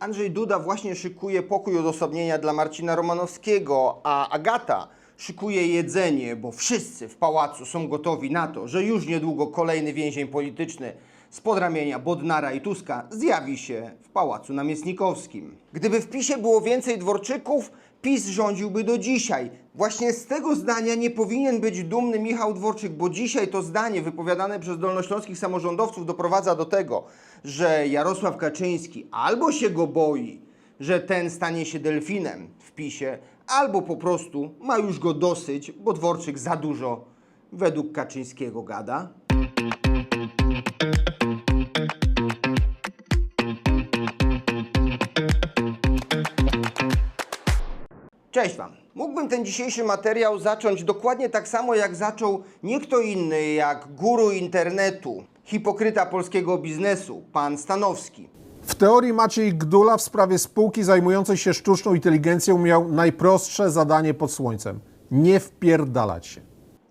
Andrzej Duda właśnie szykuje pokój odosobnienia dla Marcina Romanowskiego, a Agata szykuje jedzenie, bo wszyscy w pałacu są gotowi na to, że już niedługo kolejny więzień polityczny spod ramienia Bodnara i Tuska zjawi się w pałacu namiestnikowskim. Gdyby w PiSie było więcej Dworczyków, PiS rządziłby do dzisiaj. Właśnie z tego zdania nie powinien być dumny Michał Dworczyk, bo dzisiaj to zdanie wypowiadane przez dolnośląskich samorządowców doprowadza do tego, że Jarosław Kaczyński albo się go boi, że ten stanie się delfinem w PiSie, albo po prostu ma już go dosyć, bo Dworczyk za dużo według Kaczyńskiego gada. Cześć Wam. Mógłbym ten dzisiejszy materiał zacząć dokładnie tak samo, jak zaczął nie kto inny, jak guru internetu, hipokryta polskiego biznesu, pan Stanowski. W teorii Maciej Gdula w sprawie spółki zajmującej się sztuczną inteligencją miał najprostsze zadanie pod słońcem. Nie wpierdalać się.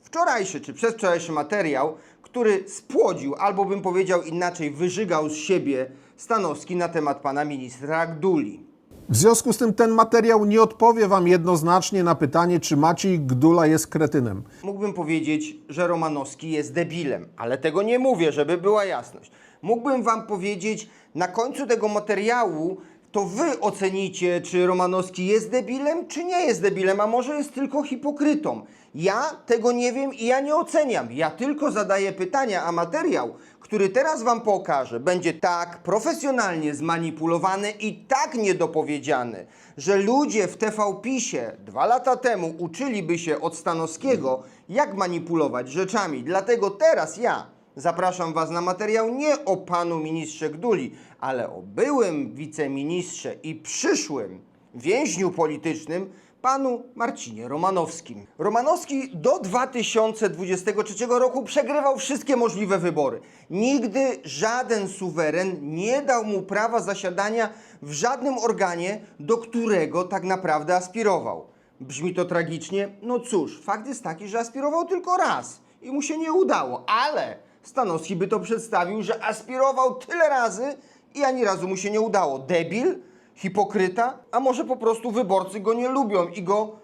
Wczorajszy czy przedwczorajszy materiał, który spłodził, albo bym powiedział inaczej, wyżygał z siebie Stanowski na temat pana ministra Gduli. W związku z tym ten materiał nie odpowie Wam jednoznacznie na pytanie, czy Maciej Gdula jest kretynem. Mógłbym powiedzieć, że Romanowski jest debilem, ale tego nie mówię, żeby była jasność. Mógłbym Wam powiedzieć na końcu tego materiału, to Wy ocenicie, czy Romanowski jest debilem, czy nie jest debilem, a może jest tylko hipokrytą. Ja tego nie wiem i ja nie oceniam. Ja tylko zadaję pytania, a materiał, który teraz Wam pokażę, będzie tak profesjonalnie zmanipulowany i tak niedopowiedziany, że ludzie w TV PiSie dwa lata temu uczyliby się od Stanowskiego, jak manipulować rzeczami. Dlatego teraz ja zapraszam Was na materiał nie o panu ministrze Gduli, ale o byłym wiceministrze i przyszłym więźniu politycznym, panu Marcinie Romanowskim. Romanowski do 2023 roku przegrywał wszystkie możliwe wybory. Nigdy żaden suweren nie dał mu prawa zasiadania w żadnym organie, do którego tak naprawdę aspirował. Brzmi to tragicznie? No cóż, fakt jest taki, że aspirował tylko raz i mu się nie udało, ale Stanowski by to przedstawił, że aspirował tyle razy i ani razu mu się nie udało. Debil? Hipokryta? A może po prostu wyborcy go nie lubią i go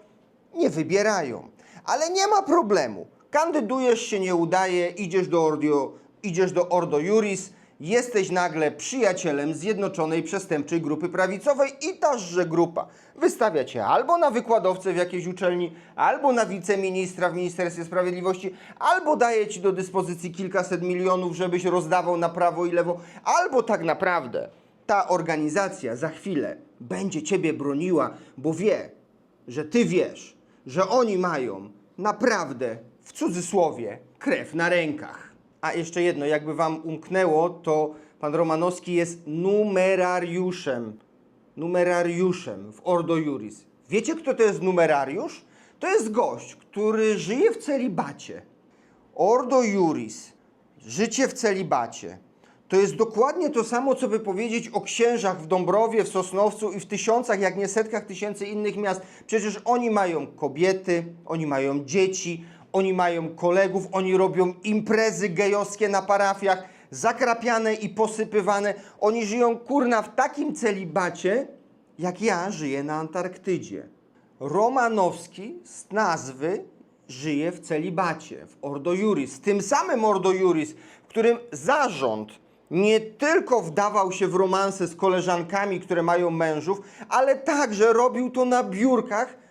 nie wybierają. Ale nie ma problemu. Kandydujesz się nie udaje, idziesz do Ordo, idziesz do Ordo Juris, jesteś nagle przyjacielem Zjednoczonej Przestępczej Grupy Prawicowej i tażże grupa wystawia cię albo na wykładowcę w jakiejś uczelni, albo na wiceministra w Ministerstwie Sprawiedliwości, albo daje ci do dyspozycji kilkaset milionów, żebyś rozdawał na prawo i lewo, albo tak naprawdę ta organizacja za chwilę będzie ciebie broniła, bo wie, że ty wiesz, że oni mają naprawdę, w cudzysłowie, krew na rękach. A jeszcze jedno, jakby wam umknęło, to pan Romanowski jest numerariuszem. Numerariuszem w Ordo Juris. Wiecie, kto to jest numerariusz? To jest gość, który żyje w celibacie. Ordo Juris, życie w celibacie, to jest dokładnie to samo, co by powiedzieć o księżach w Dąbrowie, w Sosnowcu i w tysiącach, jak nie setkach tysięcy innych miast. Przecież oni mają kobiety, oni mają dzieci, oni mają kolegów, oni robią imprezy gejowskie na parafiach, zakrapiane i posypywane. Oni żyją, kurna, w takim celibacie, jak ja żyję na Antarktydzie. Romanowski z nazwy żyje w celibacie, w Ordo Juris. Tym samym Ordo Juris, w którym zarząd nie tylko wdawał się w romanse z koleżankami, które mają mężów, ale także robił to na biurkach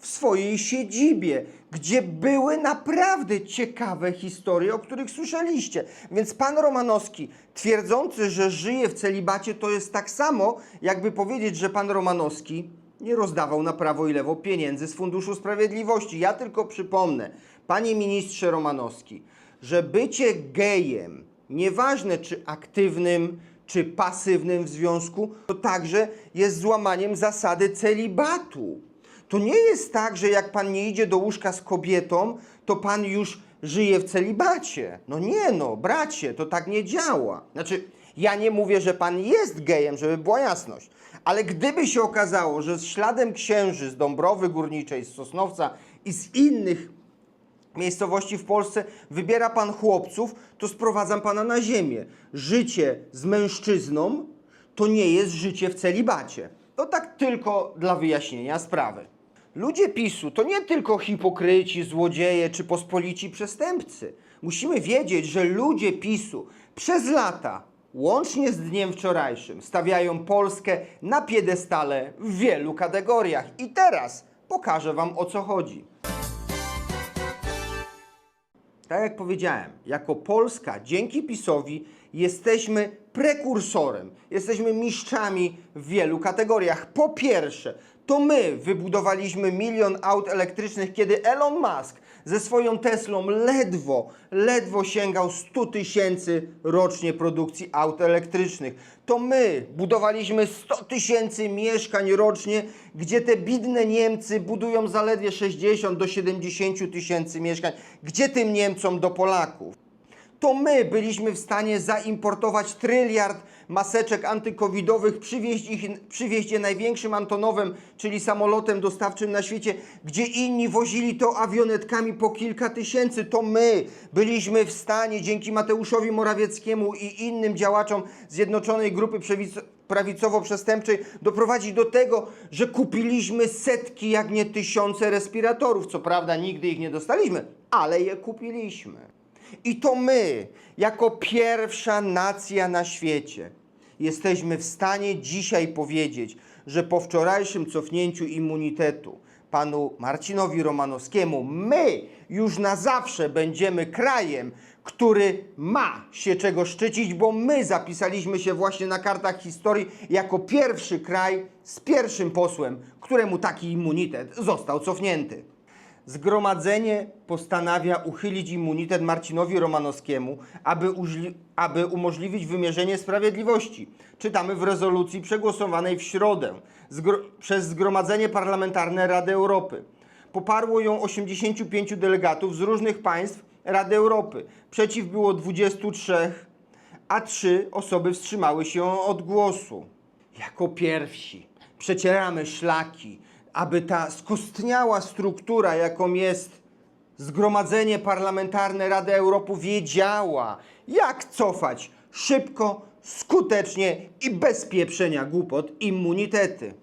w swojej siedzibie, gdzie były naprawdę ciekawe historie, o których słyszeliście. Więc pan Romanowski, twierdzący, że żyje w celibacie, to jest tak samo, jakby powiedzieć, że pan Romanowski nie rozdawał na prawo i lewo pieniędzy z Funduszu Sprawiedliwości. Ja tylko przypomnę, panie ministrze Romanowski, że bycie gejem, nieważne czy aktywnym, czy pasywnym w związku, to także jest złamaniem zasady celibatu. To nie jest tak, że jak pan nie idzie do łóżka z kobietą, to pan już żyje w celibacie. No nie no, bracie, to tak nie działa. Znaczy, ja nie mówię, że pan jest gejem, żeby była jasność. Ale gdyby się okazało, że z śladem księży z Dąbrowy Górniczej, z Sosnowca i z innych miejscowości w Polsce wybiera pan chłopców, to sprowadzam pana na ziemię. Życie z mężczyzną to nie jest życie w celibacie. To tak tylko dla wyjaśnienia sprawy. Ludzie PiSu to nie tylko hipokryci, złodzieje czy pospolici przestępcy. Musimy wiedzieć, że ludzie PiSu przez lata, łącznie z dniem wczorajszym, stawiają Polskę na piedestale w wielu kategoriach. I teraz pokażę Wam o co chodzi. Tak jak powiedziałem, jako Polska dzięki PiSowi jesteśmy prekursorem, jesteśmy mistrzami w wielu kategoriach. Po pierwsze, to my wybudowaliśmy milion aut elektrycznych, kiedy Elon Musk ze swoją Teslą ledwo, ledwo sięgał 100 tysięcy rocznie produkcji aut elektrycznych. To my budowaliśmy 100 tysięcy mieszkań rocznie, gdzie te bidne Niemcy budują zaledwie 60 do 70 tysięcy mieszkań. Gdzie tym Niemcom do Polaków? To my byliśmy w stanie zaimportować tryliard maseczek antykowidowych, przywieźć, ich, przywieźć je największym Antonowem, czyli samolotem dostawczym na świecie, gdzie inni wozili to awionetkami po kilka tysięcy. To my byliśmy w stanie, dzięki Mateuszowi Morawieckiemu i innym działaczom Zjednoczonej Grupy prawicowo-przestępczej doprowadzić do tego, że kupiliśmy setki, jak nie tysiące respiratorów. Co prawda nigdy ich nie dostaliśmy, ale je kupiliśmy. I to my, jako pierwsza nacja na świecie, jesteśmy w stanie dzisiaj powiedzieć, że po wczorajszym cofnięciu immunitetu panu Marcinowi Romanowskiemu, my już na zawsze będziemy krajem, który ma się czego szczycić, bo my zapisaliśmy się właśnie na kartach historii jako pierwszy kraj z pierwszym posłem, któremu taki immunitet został cofnięty. Zgromadzenie postanawia uchylić immunitet Marcinowi Romanowskiemu, aby, aby umożliwić wymierzenie sprawiedliwości. Czytamy w rezolucji przegłosowanej w środę przez Zgromadzenie Parlamentarne Rady Europy. Poparło ją 85 delegatów z różnych państw Rady Europy. Przeciw było 23, a trzy osoby wstrzymały się od głosu. Jako pierwsi przecieramy szlaki, aby ta skostniała struktura, jaką jest Zgromadzenie Parlamentarne Rady Europy, wiedziała, jak cofać szybko, skutecznie i bez pieprzenia głupot immunitety.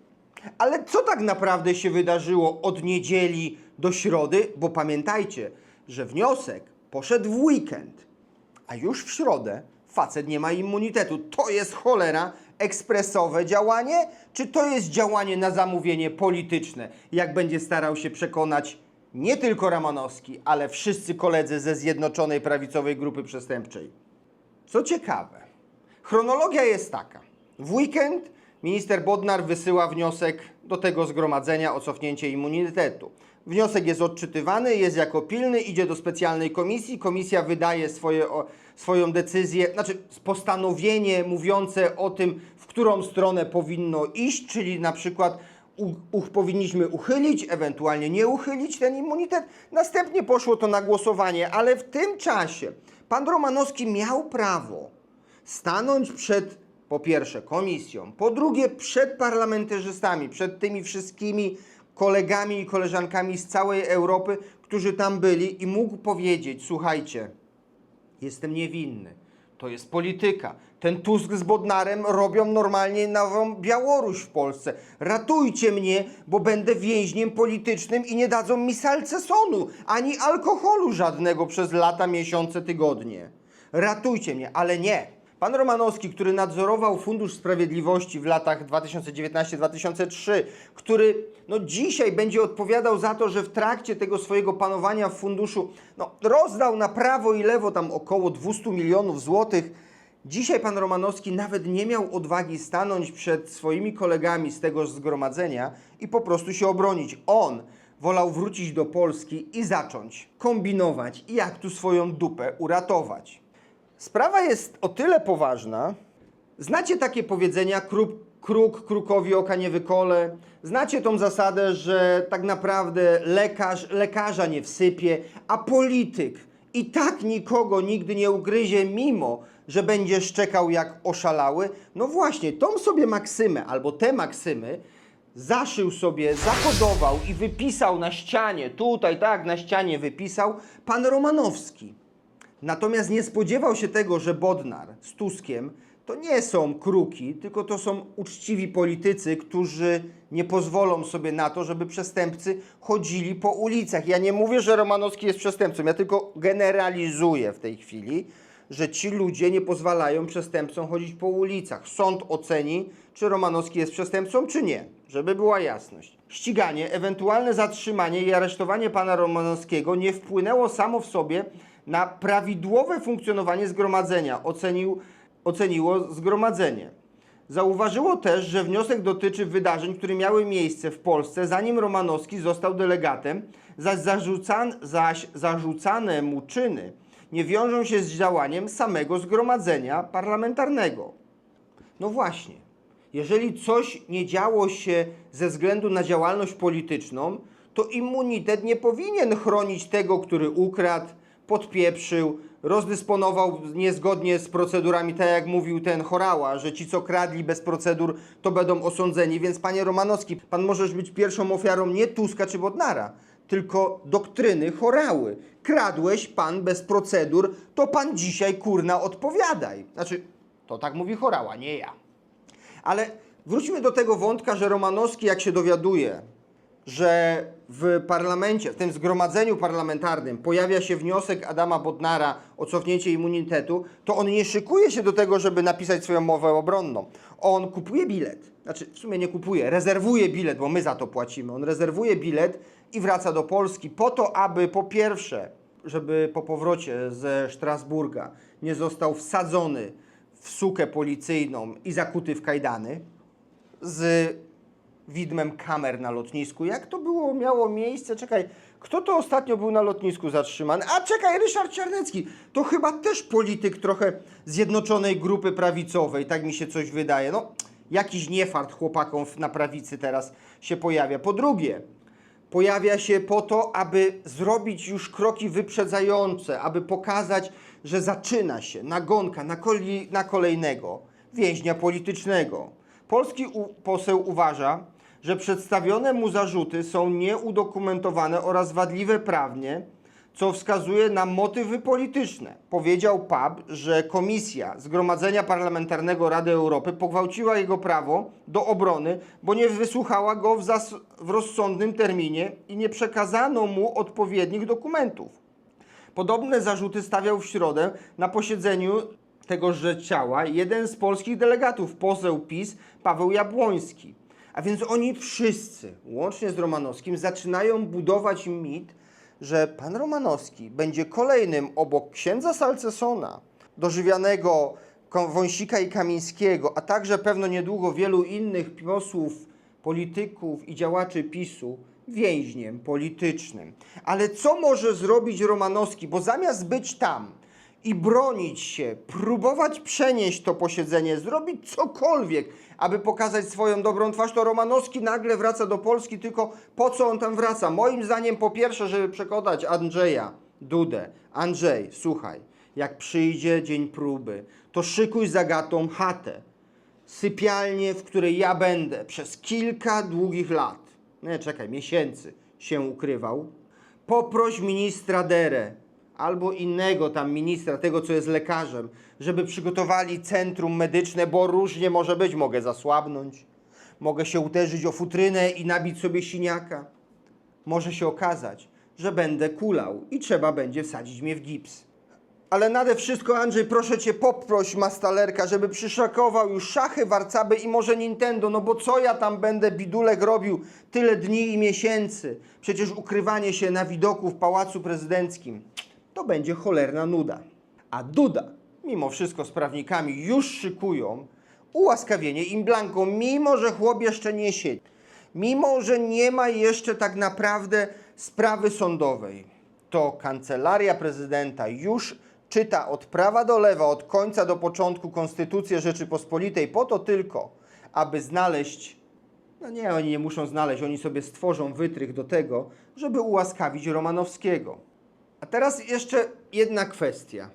Ale co tak naprawdę się wydarzyło od niedzieli do środy? Bo pamiętajcie, że wniosek poszedł w weekend. A już w środę facet nie ma immunitetu. To jest cholera ekspresowe działanie, czy to jest działanie na zamówienie polityczne, jak będzie starał się przekonać nie tylko Ramanowski, ale wszyscy koledzy ze Zjednoczonej Prawicowej Grupy Przestępczej. Co ciekawe, chronologia jest taka. W weekend minister Bodnar wysyła wniosek do tego zgromadzenia o cofnięcie immunitetu. Wniosek jest odczytywany, jest jako pilny, idzie do specjalnej komisji. Komisja wydaje swoje, swoją decyzję, znaczy postanowienie mówiące o tym, w którą stronę powinno iść, czyli na przykład u, u, powinniśmy uchylić, ewentualnie nie uchylić ten immunitet. Następnie poszło to na głosowanie, ale w tym czasie pan Romanowski miał prawo stanąć przed, po pierwsze, komisją, po drugie, przed parlamentarzystami, przed tymi wszystkimi kolegami i koleżankami z całej Europy, którzy tam byli i mógł powiedzieć: Słuchajcie, jestem niewinny. To jest polityka. Ten Tusk z Bodnarem robią normalnie nową Białoruś w Polsce. Ratujcie mnie, bo będę więźniem politycznym i nie dadzą mi salcesonu, ani alkoholu żadnego przez lata, miesiące, tygodnie. Ratujcie mnie, ale nie. Pan Romanowski, który nadzorował Fundusz Sprawiedliwości w latach 2019-2003, który no, dzisiaj będzie odpowiadał za to, że w trakcie tego swojego panowania w funduszu no, rozdał na prawo i lewo tam około 200 milionów złotych. Dzisiaj pan Romanowski nawet nie miał odwagi stanąć przed swoimi kolegami z tego zgromadzenia i po prostu się obronić. On wolał wrócić do Polski i zacząć kombinować, jak tu swoją dupę uratować. Sprawa jest o tyle poważna. Znacie takie powiedzenia, kruk, kruk krukowi oka nie wykole. Znacie tą zasadę, że tak naprawdę lekarz lekarza nie wsypie, a polityk i tak nikogo nigdy nie ugryzie, mimo że będzie szczekał jak oszalały. No właśnie, tą sobie maksymę albo te maksymy zaszył sobie, zakodował i wypisał na ścianie, tutaj tak, na ścianie wypisał pan Romanowski. Natomiast nie spodziewał się tego, że Bodnar z Tuskiem to nie są kruki, tylko to są uczciwi politycy, którzy nie pozwolą sobie na to, żeby przestępcy chodzili po ulicach. Ja nie mówię, że Romanowski jest przestępcą, ja tylko generalizuję w tej chwili, że ci ludzie nie pozwalają przestępcom chodzić po ulicach. Sąd oceni, czy Romanowski jest przestępcą, czy nie, żeby była jasność. Ściganie, ewentualne zatrzymanie i aresztowanie pana Romanowskiego nie wpłynęło samo w sobie na prawidłowe funkcjonowanie zgromadzenia, ocenił, oceniło zgromadzenie. Zauważyło też, że wniosek dotyczy wydarzeń, które miały miejsce w Polsce, zanim Romanowski został delegatem, zaś, zarzucan, zaś zarzucane mu czyny nie wiążą się z działaniem samego zgromadzenia parlamentarnego. No właśnie, jeżeli coś nie działo się ze względu na działalność polityczną, to immunitet nie powinien chronić tego, który ukradł, podpieprzył, rozdysponował niezgodnie z procedurami, tak jak mówił ten Chorała, że ci, co kradli bez procedur, to będą osądzeni. Więc panie Romanowski, pan możesz być pierwszą ofiarą nie Tuska czy Bodnara, tylko doktryny Chorały. Kradłeś pan bez procedur, to pan dzisiaj kurna odpowiadaj. Znaczy, to tak mówi Chorała, nie ja. Ale wróćmy do tego wątka, że Romanowski, jak się dowiaduje, że w parlamencie, w tym zgromadzeniu parlamentarnym pojawia się wniosek Adama Bodnara o cofnięcie immunitetu, to on nie szykuje się do tego, żeby napisać swoją mowę obronną. On kupuje bilet. Znaczy, w sumie nie kupuje, rezerwuje bilet, bo my za to płacimy. On rezerwuje bilet i wraca do Polski po to, aby po pierwsze, żeby po powrocie ze Strasburga nie został wsadzony w sukę policyjną i zakuty w kajdany z widmem kamer na lotnisku. Jak to było, miało miejsce? Czekaj, kto to ostatnio był na lotnisku zatrzymany? A czekaj, Ryszard Czarnecki. To chyba też polityk trochę Zjednoczonej Grupy Prawicowej, tak mi się coś wydaje. No, jakiś niefart chłopakom na prawicy teraz się pojawia. Po drugie, pojawia się po to, aby zrobić już kroki wyprzedzające, aby pokazać, że zaczyna się nagonka na, koli, na kolejnego więźnia politycznego. Polski poseł uważa, że przedstawione mu zarzuty są nieudokumentowane oraz wadliwe prawnie, co wskazuje na motywy polityczne. Powiedział PAB, że Komisja Zgromadzenia Parlamentarnego Rady Europy pogwałciła jego prawo do obrony, bo nie wysłuchała go w, w rozsądnym terminie i nie przekazano mu odpowiednich dokumentów. Podobne zarzuty stawiał w środę na posiedzeniu tegoże ciała jeden z polskich delegatów, poseł PiS Paweł Jabłoński. A więc oni wszyscy, łącznie z Romanowskim, zaczynają budować mit, że pan Romanowski będzie kolejnym obok księdza Salcesona, dożywianego Wąsika i Kamińskiego, a także pewno niedługo wielu innych posłów, polityków i działaczy PiSu, więźniem politycznym. Ale co może zrobić Romanowski? Bo zamiast być tam i bronić się, próbować przenieść to posiedzenie, zrobić cokolwiek, aby pokazać swoją dobrą twarz, to Romanowski nagle wraca do Polski, tylko po co on tam wraca? Moim zdaniem po pierwsze, żeby przekonać Andrzeja Dudę. Andrzej, słuchaj, jak przyjdzie dzień próby, to szykuj za gatą chatę sypialnię, w której ja będę przez kilka długich lat, nie czekaj, miesięcy się ukrywał. Poproś ministra Derę albo innego tam ministra, tego co jest lekarzem, żeby przygotowali centrum medyczne, bo różnie może być. Mogę zasłabnąć, mogę się uderzyć o futrynę i nabić sobie siniaka. Może się okazać, że będę kulał i trzeba będzie wsadzić mnie w gips. Ale nade wszystko, Andrzej, proszę cię, poproś Mastalerka, żeby przyszakował już szachy, warcaby i może Nintendo, no bo co ja tam będę bidulek robił tyle dni i miesięcy? Przecież ukrywanie się na widoku w Pałacu Prezydenckim to będzie cholerna nuda. A Duda, mimo wszystko z prawnikami już szykują ułaskawienie im blanką, mimo że chłop jeszcze nie siedzi. Mimo, że nie ma jeszcze tak naprawdę sprawy sądowej, to kancelaria prezydenta już czyta od prawa do lewa, od końca do początku Konstytucję Rzeczypospolitej po to tylko, aby znaleźć, no nie, oni nie muszą znaleźć, oni sobie stworzą wytrych do tego, żeby ułaskawić Romanowskiego. A teraz jeszcze jedna kwestia.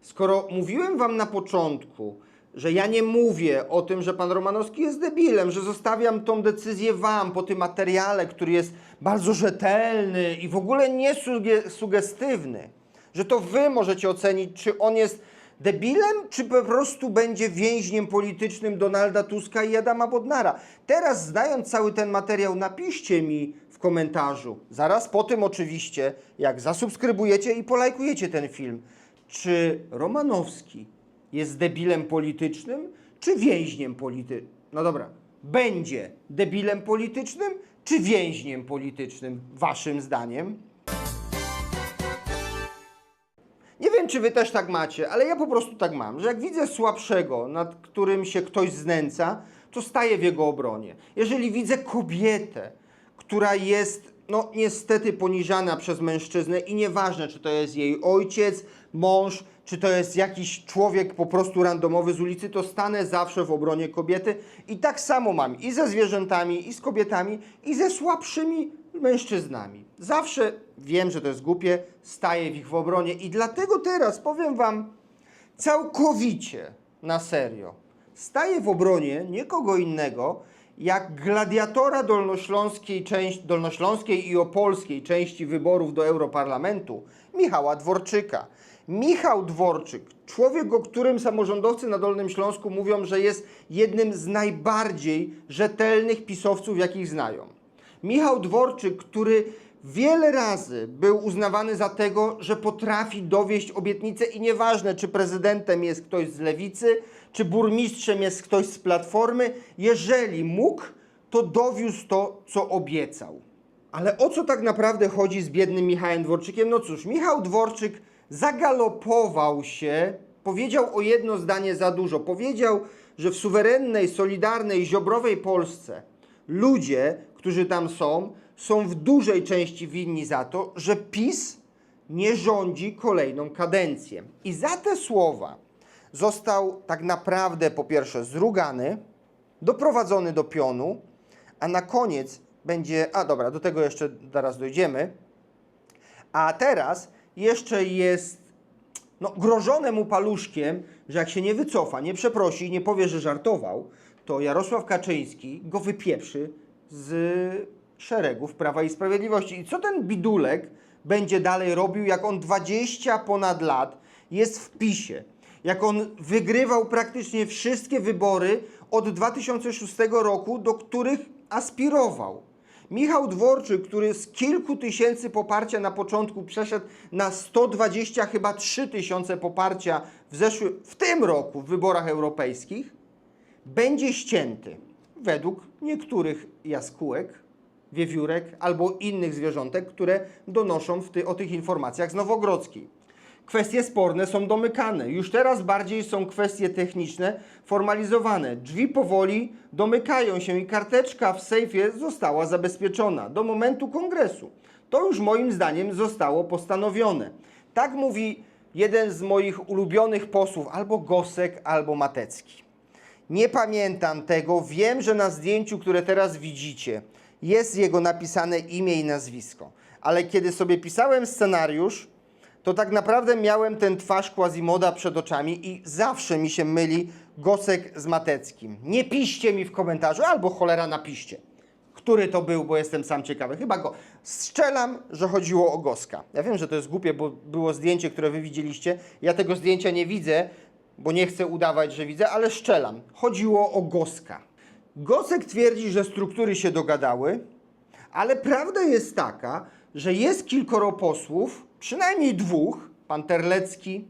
Skoro mówiłem wam na początku, że ja nie mówię o tym, że pan Romanowski jest debilem, że zostawiam tą decyzję wam po tym materiale, który jest bardzo rzetelny i w ogóle nie suge- sugestywny, że to wy możecie ocenić, czy on jest Debilem, czy po prostu będzie więźniem politycznym Donalda Tuska i Adama Bodnara? Teraz, znając cały ten materiał, napiszcie mi komentarzu, zaraz po tym oczywiście, jak zasubskrybujecie i polajkujecie ten film, czy Romanowski jest debilem politycznym, czy więźniem politycznym? No dobra, będzie debilem politycznym, czy więźniem politycznym, waszym zdaniem? Nie wiem, czy wy też tak macie, ale ja po prostu tak mam, że jak widzę słabszego, nad którym się ktoś znęca, to staję w jego obronie. Jeżeli widzę kobietę, która jest, no niestety, poniżana przez mężczyznę i nieważne, czy to jest jej ojciec, mąż, czy to jest jakiś człowiek po prostu randomowy z ulicy, to stanę zawsze w obronie kobiety i tak samo mam i ze zwierzętami, i z kobietami, i ze słabszymi mężczyznami. Zawsze wiem, że to jest głupie, staję w ich w obronie i dlatego teraz powiem wam całkowicie na serio. Staję w obronie nie kogo innego, jak gladiatora dolnośląskiej, części, dolnośląskiej i opolskiej części wyborów do Europarlamentu, Michała Dworczyka. Michał Dworczyk, człowiek, o którym samorządowcy na Dolnym Śląsku mówią, że jest jednym z najbardziej rzetelnych pisowców, jakich znają. Michał Dworczyk, który wiele razy był uznawany za tego, że potrafi dowieść obietnicę i nieważne, czy prezydentem jest ktoś z lewicy, czy burmistrzem jest ktoś z platformy, jeżeli mógł, to dowiózł to, co obiecał. Ale o co tak naprawdę chodzi z biednym Michałem Dworczykiem? No cóż, Michał Dworczyk zagalopował się, powiedział o jedno zdanie za dużo. Powiedział, że w suwerennej, solidarnej, ziobrowej Polsce ludzie, którzy tam są, są w dużej części winni za to, że PiS nie rządzi kolejną kadencję. I za te słowa został tak naprawdę po pierwsze zrugany, doprowadzony do pionu, a na koniec będzie. A dobra, do tego jeszcze zaraz dojdziemy. A teraz jeszcze jest no, grożone mu paluszkiem, że jak się nie wycofa, nie przeprosi nie powie, że żartował, to Jarosław Kaczyński go wypieprzy z szeregów Prawa i Sprawiedliwości. I co ten bidulek będzie dalej robił, jak on 20 ponad lat jest w PiSie? Jak on wygrywał praktycznie wszystkie wybory od 2006 roku, do których aspirował. Michał Dworczyk, który z kilku tysięcy poparcia na początku przeszedł na 120 chyba 3 tysiące poparcia w zeszłym, w tym roku w wyborach europejskich, będzie ścięty według niektórych jaskółek, wiewiórek albo innych zwierzątek, które donoszą ty, o tych informacjach z Nowogrodzkiej. Kwestie sporne są domykane. Już teraz bardziej są kwestie techniczne formalizowane. Drzwi powoli domykają się i karteczka w sejfie została zabezpieczona do momentu kongresu. To już moim zdaniem zostało postanowione. Tak mówi jeden z moich ulubionych posłów, albo Gosek, albo Matecki. Nie pamiętam tego. Wiem, że na zdjęciu, które teraz widzicie, jest jego napisane imię i nazwisko. Ale kiedy sobie pisałem scenariusz, to tak naprawdę miałem ten twarz Quasimoda przed oczami i zawsze mi się myli Gosek z Mateckim. Nie piszcie mi w komentarzu, albo cholera napiszcie. Który to był, bo jestem sam ciekawy. Chyba go. Strzelam, że chodziło o Goska. Ja wiem, że to jest głupie, bo było zdjęcie, które wy widzieliście. Ja tego zdjęcia nie widzę, bo nie chcę udawać, że widzę, ale strzelam. Chodziło o Goska. Gosek twierdzi, że struktury się dogadały, ale prawda jest taka, że jest kilkoro posłów, przynajmniej dwóch, pan Terlecki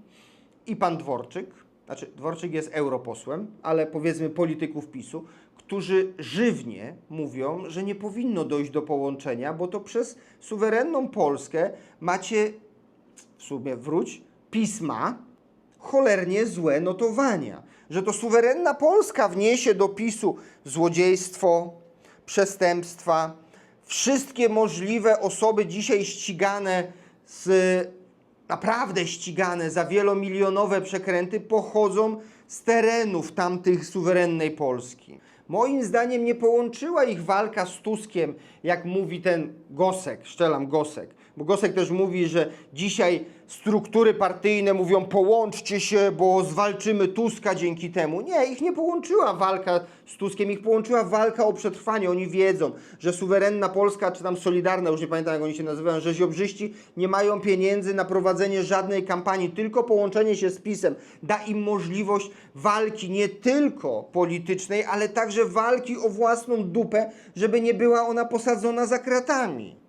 i pan Dworczyk, znaczy Dworczyk jest europosłem, ale powiedzmy polityków PiSu, którzy żywnie mówią, że nie powinno dojść do połączenia, bo to przez suwerenną Polskę macie, w sumie wróć, pisma, cholernie złe notowania. Że to suwerenna Polska wniesie do PiSu złodziejstwo, przestępstwa, wszystkie możliwe osoby dzisiaj ścigane z naprawdę ścigane za wielomilionowe przekręty pochodzą z terenów tamtych suwerennej Polski. Moim zdaniem nie połączyła ich walka z Tuskiem, jak mówi ten Gosek, szczelam Gosek, Bo Gosek też mówi, że dzisiaj struktury partyjne mówią połączcie się, bo zwalczymy Tuska dzięki temu. Nie, ich nie połączyła walka z Tuskiem, ich połączyła walka o przetrwanie. Oni wiedzą, że suwerenna Polska, czy tam Solidarna, już nie pamiętam jak oni się nazywają, że ziobrzyści nie mają pieniędzy na prowadzenie żadnej kampanii, tylko połączenie się z PiSem da im możliwość walki nie tylko politycznej, ale także walki o własną dupę, żeby nie była ona posadzona za kratami.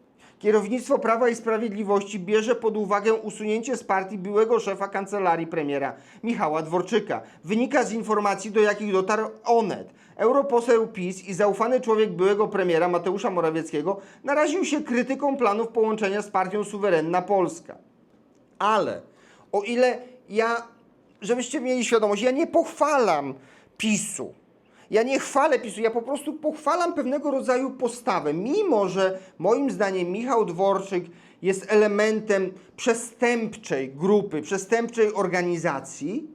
Kierownictwo Prawa i Sprawiedliwości bierze pod uwagę usunięcie z partii byłego szefa kancelarii premiera Michała Dworczyka. Wynika z informacji, do jakich dotarł Onet. Europoseł PiS i zaufany człowiek byłego premiera Mateusza Morawieckiego naraził się krytyką planów połączenia z partią Suwerenna Polska. Ale o ile ja, żebyście mieli świadomość, ja nie pochwalam PiSu. Ja nie chwalę PiSu, ja po prostu pochwalam pewnego rodzaju postawę. Mimo, że moim zdaniem Michał Dworczyk jest elementem przestępczej grupy, przestępczej organizacji,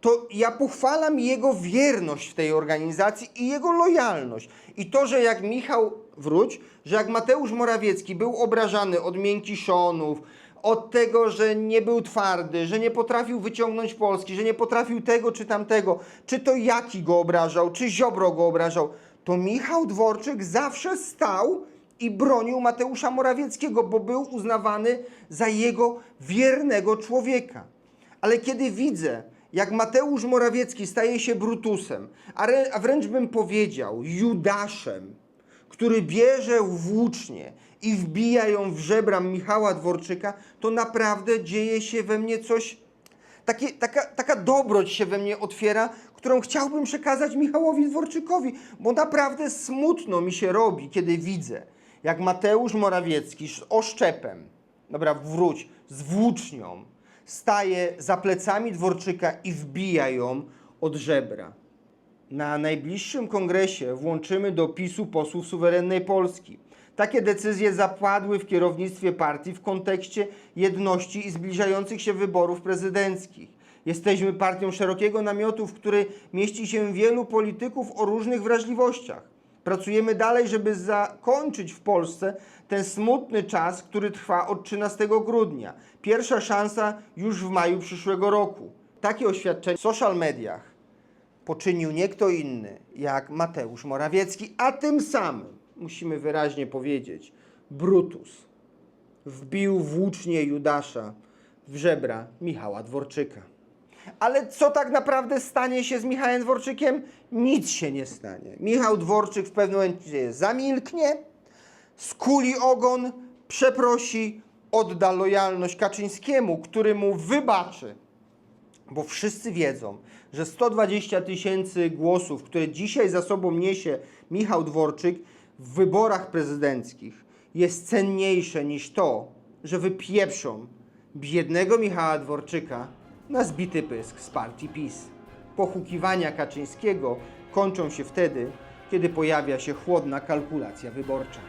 to ja pochwalam jego wierność w tej organizacji i jego lojalność. I to, że jak Michał, wróć, że jak Mateusz Morawiecki był obrażany od miękiszonów, od tego, że nie był twardy, że nie potrafił wyciągnąć Polski, że nie potrafił tego czy tamtego, czy to Jaki go obrażał, czy Ziobro go obrażał, to Michał Dworczyk zawsze stał i bronił Mateusza Morawieckiego, bo był uznawany za jego wiernego człowieka. Ale kiedy widzę, jak Mateusz Morawiecki staje się Brutusem, a, re, a wręcz bym powiedział Judaszem, który bierze włócznie i wbija ją w żebra Michała Dworczyka, to naprawdę dzieje się we mnie coś, takie, taka, taka dobroć się we mnie otwiera, którą chciałbym przekazać Michałowi Dworczykowi, bo naprawdę smutno mi się robi, kiedy widzę, jak Mateusz Morawiecki z oszczepem, dobra, wróć, z włócznią, staje za plecami Dworczyka i wbija ją od żebra. Na najbliższym kongresie włączymy do PiSu posłów suwerennej Polski. Takie decyzje zapadły w kierownictwie partii w kontekście jedności i zbliżających się wyborów prezydenckich. Jesteśmy partią szerokiego namiotu, w której mieści się wielu polityków o różnych wrażliwościach. Pracujemy dalej, żeby zakończyć w Polsce ten smutny czas, który trwa od 13 grudnia. Pierwsza szansa już w maju przyszłego roku. Takie oświadczenie w social mediach poczynił nie kto inny jak Mateusz Morawiecki, a tym samym, musimy wyraźnie powiedzieć, Brutus wbił włócznie Judasza w żebra Michała Dworczyka. Ale co tak naprawdę stanie się z Michałem Dworczykiem? Nic się nie stanie. Michał Dworczyk w pewnym momencie zamilknie, skuli ogon, przeprosi, odda lojalność Kaczyńskiemu, który mu wybaczy bo wszyscy wiedzą, że 120 tysięcy głosów, które dzisiaj za sobą niesie Michał Dworczyk w wyborach prezydenckich, jest cenniejsze niż to, że wypieprzą biednego Michała Dworczyka na zbity pysk z partii PiS. Pochukiwania Kaczyńskiego kończą się wtedy, kiedy pojawia się chłodna kalkulacja wyborcza.